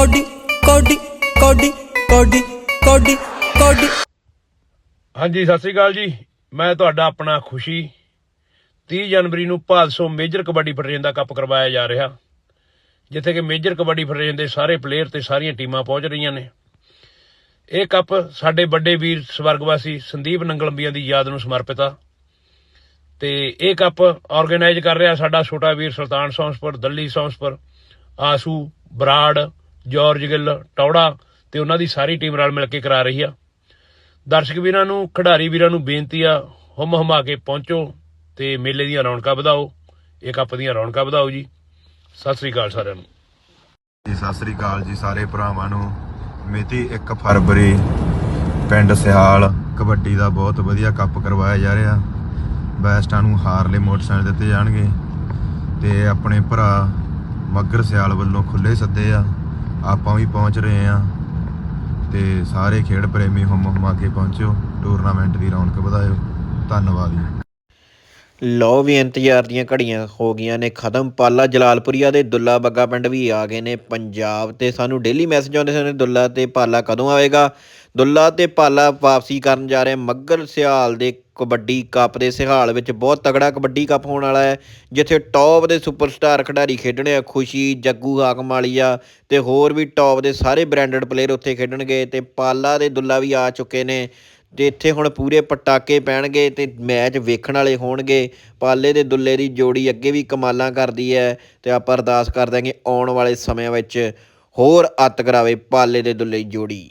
Cody ਕੋਡੀ ਕੋਡੀ ਕੋਡੀ ਕੋਡੀ ਕੋਡੀ। ਹਾਂਜੀ, ਸਤਿ ਸ੍ਰੀ ਅਕਾਲ ਜੀ। ਮੈਂ ਤੁਹਾਡਾ ਆਪਣਾ ਖੁਸ਼ੀ। 30 ਜਨਵਰੀ ਨੂੰ ਭਾਦਸੋਂ ਮੇਜਰ ਕਬੱਡੀ ਫੈਡਰੇਸ਼ਨ ਦਾ ਕੱਪ ਕਰਵਾਇਆ ਜਾ ਰਿਹਾ। ਜਿੱਥੇ ਕਿ ਮੇਜਰ ਕਬੱਡੀ ਫੈਡਰੇਸ਼ਨ ਦੇ ਸਾਰੇ ਪਲੇਅਰ ਤੇ ਸਾਰੀਆਂ ਟੀਮਾਂ ਪਹੁੰਚ ਰਹੀਆਂ ਨੇ। ਇਹ ਕੱਪ ਸਾਡੇ ਵੱਡੇ ਵੀਰ ਸਵਰਗਵਾਸੀ ਸੰਦੀਪ ਨੰਗਲੰਬੀਆਂ ਦੀ ਯਾਦ ਨੂੰ ਸਮਰਪਿਤ ਆ। ਤੇ ਇਹ ਕੱਪ ਆਰਗੇਨਾਈਜ਼ ਕਰ ਰਿਹਾ ਸਾਡਾ ਛੋਟਾ ਵੀਰ ਸੁਲਤਾਨ ਸੌਂਸਪੁਰ, ਦੱਲੀ ਸੌਂਸਪੁਰ, ਆਸੂ, ਬਰਾੜ ਜਾਰਜ ਗਿੱਲ, ਟੌੜਾ ਤੇ ਉਹਨਾਂ ਦੀ ਸਾਰੀ ਟੀਮ ਨਾਲ ਮਿਲ ਕੇ ਕਰਾ ਰਹੀ ਆ। ਦਰਸ਼ਕ ਵੀਰਾਂ ਨੂੰ, ਖਿਡਾਰੀ ਵੀਰਾਂ ਨੂੰ ਬੇਨਤੀ ਆ, ਹੁਮ ਹੁਮਾ ਕੇ ਪਹੁੰਚੋ ਤੇ ਮੇਲੇ ਦੀਆਂ ਰੌਣਕਾਂ ਵਧਾਓ। ਇਹ ਕੱਪ ਦੀਆਂ ਰੌਣਕਾਂ ਵਧਾਓ ਜੀ। ਸਤਿ ਸ੍ਰੀ ਅਕਾਲ ਸਾਰਿਆਂ ਨੂੰ। ਜੀ, ਸਤਿ ਸ੍ਰੀ ਅਕਾਲ ਜੀ ਸਾਰੇ ਭਰਾਵਾਂ ਨੂੰ। ਮਿਤੀ 1 ਫਰਵਰੀ, ਪਿੰਡ ਸਿਆਲ, ਕਬੱਡੀ ਦਾ ਬਹੁਤ ਵਧੀਆ ਕੱਪ ਕਰਵਾਇਆ ਜਾ ਰਿਹਾ। ਬੈਸਟਾਂ ਨੂੰ ਹਾਰਲੇ ਮੋਟਰਸਾਈਕਲ ਦਿੱਤੇ ਜਾਣਗੇ ਤੇ ਆਪਣੇ ਭਰਾ ਮੱਗਰ ਸਿਆਲ ਵੱਲੋਂ ਖੁੱਲੇ ਸੱਦੇ ਆ। ਆਪਾਂ ਵੀ ਪਹੁੰਚ ਰਹੇ ਆ ਤੇ ਸਾਰੇ ਖੇਡ ਪ੍ਰੇਮੀ ਹੁਮ ਹੁਮਾ ਕੇ ਪਹੁੰਚਿਓ ਟੂਰਨਾਮੈਂਟ ਦੀ ਰੌਣਕ ਵਧਾਇਓ, ਧੰਨਵਾਦ ਜੀ। ਲਓ ਵੀ ਇੰਤਜ਼ਾਰ ਦੀਆਂ ਘੜੀਆਂ ਹੋ ਗਈਆਂ ਨੇ ਖਤਮ, ਪਾਲਾ ਜਲਾਲਪੁਰੀਆ ਦੇ ਦੁੱਲਾ ਬੱਗਾ ਪਿੰਡ ਵੀ ਆ ਗਏ ਨੇ ਪੰਜਾਬ ਤੇ ਸਾਨੂੰ ਡੇਲੀ ਮੈਸੇਜ ਆਉਂਦੇ ਸਨ, ਦੁੱਲਾ ਤੇ ਪਾਲਾ ਕਦੋਂ ਆਵੇਗਾ? ਦੁੱਲਾ ਤੇ ਪਾਲਾ ਵਾਪਸੀ ਕਰਨ ਜਾ ਰਹੇ ਮੱਗਰ ਸਿਆਲ ਦੇ ਕਬੱਡੀ ਕੱਪ ਦੇ ਸਿਹਾਲ ਵਿੱਚ ਬਹੁਤ ਤਗੜਾ ਕਬੱਡੀ ਕੱਪ ਹੋਣ ਵਾਲਾ ਹੈ, ਜਿੱਥੇ ਟੌਪ ਦੇ ਸੁਪਰਸਟਾਰ ਖਿਡਾਰੀ ਖੇਡਣੇ ਆ, ਖੁਸ਼ੀ, ਜੱਗੂ ਹਾਕਮ ਵਾਲੀਆ ਤੇ ਹੋਰ ਵੀ ਟੌਪ ਦੇ ਸਾਰੇ ਬ੍ਰਾਂਡਡ ਪਲੇਅਰ ਉੱਥੇ ਖੇਡਣਗੇ ਤੇ ਪਾਲਾ ਦੇ ਦੁੱਲਾ ਵੀ ਆ ਚੁੱਕੇ ਨੇ, ਤੇ ਇੱਥੇ ਹੁਣ ਪੂਰੇ ਪਟਾਕੇ ਪੈਣਗੇ ਤੇ ਮੈਚ ਵੇਖਣ ਵਾਲੇ ਹੋਣਗੇ, ਪਾਲੇ ਦੇ ਦੁੱਲੇ ਦੀ ਜੋੜੀ ਅੱਗੇ ਵੀ ਕਮਾਲਾਂ ਕਰਦੀ ਹੈ ਤੇ ਆਪਾਂ ਅਰਦਾਸ ਕਰਦੇ ਹਾਂ ਕਿ ਆਉਣ ਵਾਲੇ ਸਮਿਆਂ ਵਿੱਚ ਹੋਰ ਅੱਤ ਕਰਾਵੇ ਪਾਲੇ ਦੇ ਦੁੱਲੇ ਦੀ ਜੋੜੀ।